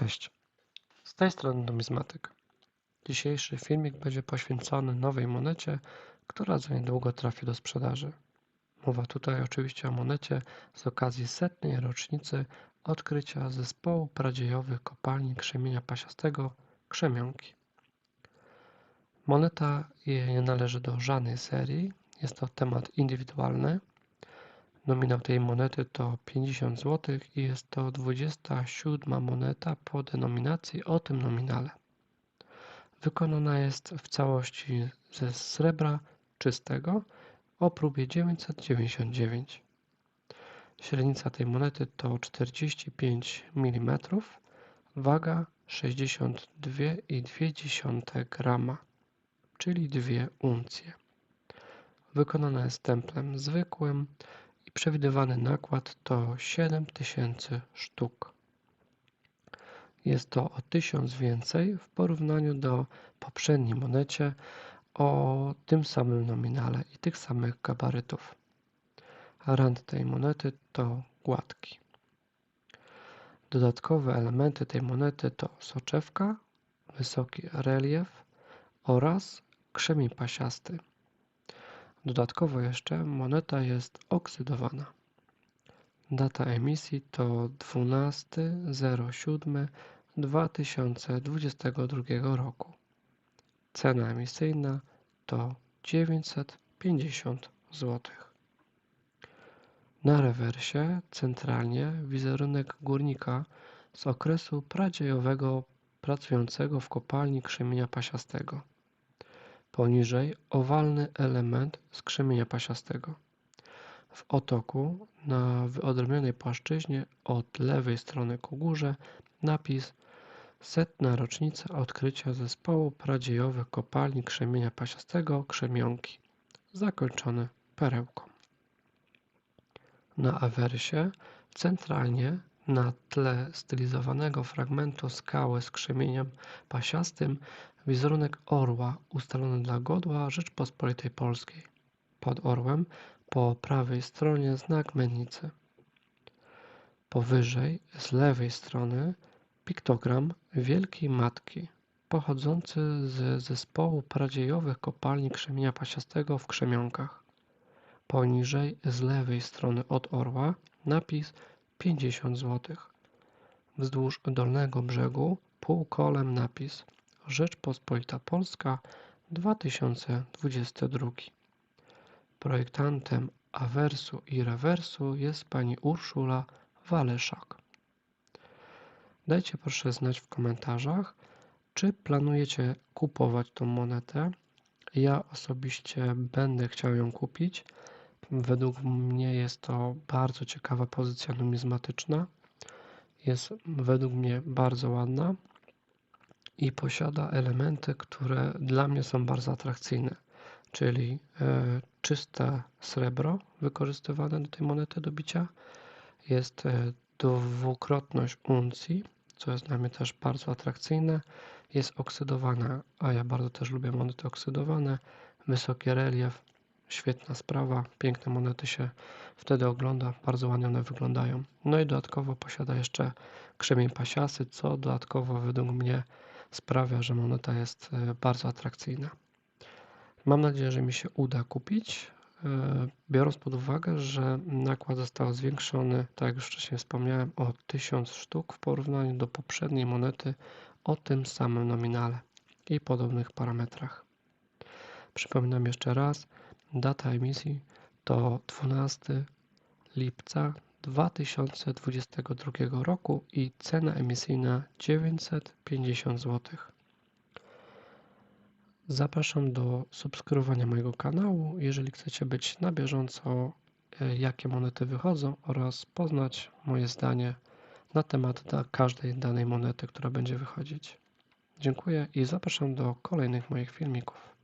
Cześć, z tej strony numizmatyk. Dzisiejszy filmik będzie poświęcony nowej monecie, która za niedługo trafi do sprzedaży. Mowa tutaj oczywiście o monecie z okazji setnej rocznicy odkrycia zespołu pradziejowych kopalni krzemienia pasiastego Krzemionki. Moneta nie należy do żadnej serii, jest to temat indywidualny. Nominał tej monety to 50 zł i jest to 27 moneta po denominacji o tym nominale. Wykonana jest w całości ze srebra czystego o próbie 999. Średnica tej monety to 45 mm, waga 62,2 grama, czyli 2 uncje. Wykonana jest templem zwykłym przewidywany nakład to 7000 sztuk. Jest to o 1000 więcej w porównaniu do poprzedniej monecie o tym samym nominale i tych samych gabarytów. Rand tej monety to gładki. Dodatkowe elementy tej monety to soczewka, wysoki relief oraz krzemień pasiasty. Dodatkowo jeszcze moneta jest oksydowana. Data emisji to 12.07.2022 roku. Cena emisyjna to 950 zł. Na rewersie centralnie wizerunek górnika z okresu pradziejowego pracującego w kopalni krzemienia pasiastego. Poniżej owalny element z krzemienia pasiastego. W otoku na wyodrębnionej płaszczyźnie od lewej strony ku górze napis Setna rocznica odkrycia zespołu pradziejowych kopalni krzemienia pasiastego Krzemionki, zakończony perełką. Na awersie centralnie na tle stylizowanego fragmentu skały z krzemieniem pasiastym wizerunek orła ustalony dla godła Rzeczpospolitej Polskiej. Pod orłem po prawej stronie znak mennicy. Powyżej z lewej strony piktogram Wielkiej Matki pochodzący z zespołu pradziejowych kopalni krzemienia pasiastego w Krzemionkach. Poniżej z lewej strony od orła napis 50 zł. Wzdłuż dolnego brzegu półkolem napis Rzeczpospolita Polska 2022. Projektantem awersu i rewersu jest pani Urszula Waleszak. Dajcie proszę znać w komentarzach, czy planujecie kupować tą monetę. Ja osobiście będę chciał ją kupić. Według mnie jest to bardzo ciekawa pozycja numizmatyczna. Jest według mnie bardzo ładna i posiada elementy, które dla mnie są bardzo atrakcyjne, czyli e, czyste srebro wykorzystywane do tej monety do bicia. Jest e, dwukrotność uncji, co jest dla mnie też bardzo atrakcyjne. Jest oksydowana, a ja bardzo też lubię monety oksydowane. Wysoki relief, świetna sprawa. Piękne monety się wtedy ogląda, bardzo ładnie one wyglądają. No i dodatkowo posiada jeszcze krzemień pasiasy, co dodatkowo według mnie sprawia, że moneta jest e, bardzo atrakcyjna. Mam nadzieję, że mi się uda kupić, e, biorąc pod uwagę, że nakład został zwiększony, tak jak już wcześniej wspomniałem, o 1000 sztuk w porównaniu do poprzedniej monety o tym samym nominale i podobnych parametrach. Przypominam jeszcze raz, data emisji to 12 lipca 2022 roku i cena emisyjna 950 zł. Zapraszam do subskrybowania mojego kanału, jeżeli chcecie być na bieżąco, e, jakie monety wychodzą oraz poznać moje zdanie na temat każdej danej monety, która będzie wychodzić. Dziękuję i zapraszam do kolejnych moich filmików.